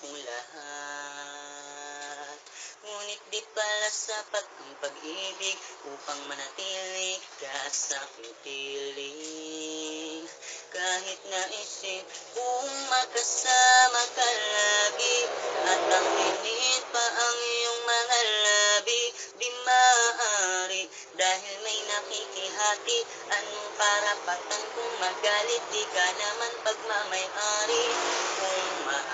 kong lahat. Ngunit di pala sapat ang pag-ibig Upang manatili ka sa piling. Kahit naisip kong makasama ka lagi At ang init pa ang iyong mga labi Di maaari. Dahil may nakikihati Anong karapatan kung magalit? Di ka naman pagmamayari. Kung maaari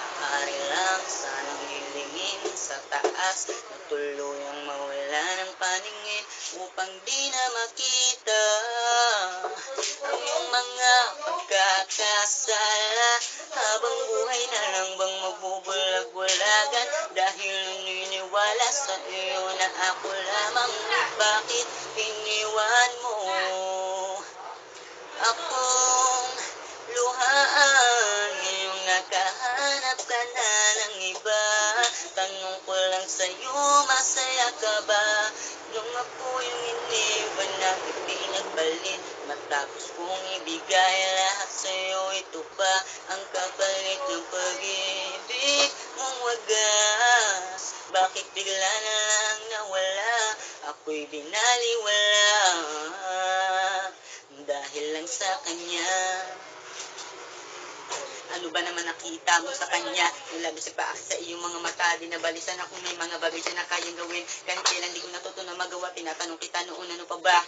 sa taas Na tuluyang mawala ng paningin Upang di na makita Ang iyong mga pagkakasala. Habang buhay na lang bang magbubulag-bulagan Dahil naniniwala sa iyo na ako lamang? Bakit iniwan mo akong Tanong ko lang sa'yo, masaya ka ba? Nung ako yung iniwan na pinagbalit Matapos kong ibigay lahat sa'yo Ito pa ang kapalit ng pag-ibig mong wagas Bakit bigla na lang nawala? Ako'y binaliwala Dahil lang sa kanya ano ba naman nakita mo sa kanya? Nilabas pa sa iyong mga mata, dinabalisan ako may mga bagay na kayang gawin. Kahit kailan di ko natutunan magawa, tinatanong kita noon ano pa ba?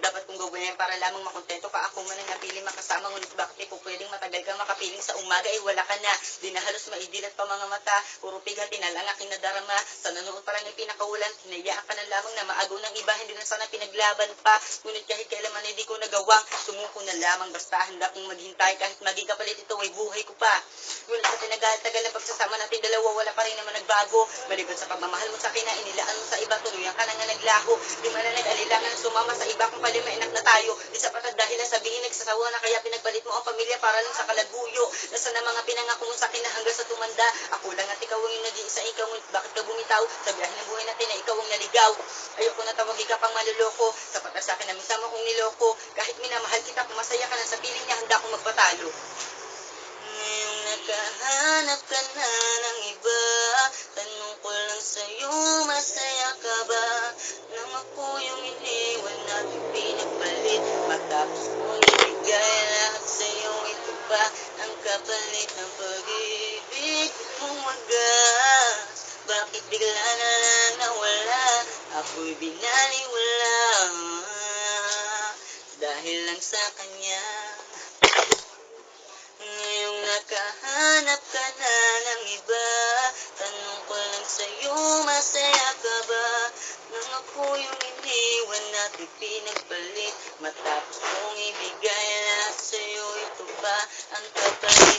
Dapat kong gawin para lamang makontento ka ako man ang napili makasama. Ngunit bakit po pwedeng matagal kang makapiling sa umaga, eh wala ka na. Di na halos maidilat pa mga mata. Puro pigati na lang aking nadarama. Sa nanood pa lang yung pinakaulan, hinayaan ka na lamang na maagaw ng iba. Hindi na sana pinaglaban pa. Ngunit kahit kailan man hindi ko nagawang, sumuko na lamang. Basta handa kong maghintay kahit maging kapalit ito ay buhay ko pa. Ngunit sa tinagal-tagal na pagsasama natin dalawa, wala pa rin naman nagbago. Maliban sa pagmamahal mo sa akin na inilaan mo sa iba, tuluyan ka na naglaho. Di man na nag-alilangan sumama sa iba kung pala may anak na tayo. Di sapat at dahil na sabihin nagsasawa na kaya pinagpalit mo ang pamilya para lang sa kalaguyo. Nasa na mga pinangako mo sa akin na hanggang sa tumanda. Ako lang at ikaw ang yung nag-iisa, ikaw bakit ka bumitaw? Sa biyahe ng buhay natin na ikaw ang naligaw. Ayoko na tawagin ka pang maluloko. Sapat na sa akin na minsan mo kong niloko. Kahit minamahal kita, kung masaya ka na sa piling niya, handa akong magpatalo. Ngayong nakahanap ka na ng iba. Tanong ko lang sa'yo, masaya ka ba? Nang ako yung iniwan natin pinagpalit. Matapos ko ibigay lahat sa'yo Ito pa ang kapalit ng pag-ibig mong wagas Bakit bigla na lang nawala? Ako'y binaliwala. Dahil lang sa kanya Ngayong nakahanap ka na ng iba Tanong ko lang sa'yo, masaya ka ba? Nang ako yung iniwan natin pinagpalit Matapos kong ibigay lahat sa'yo Ito ba ang kapalit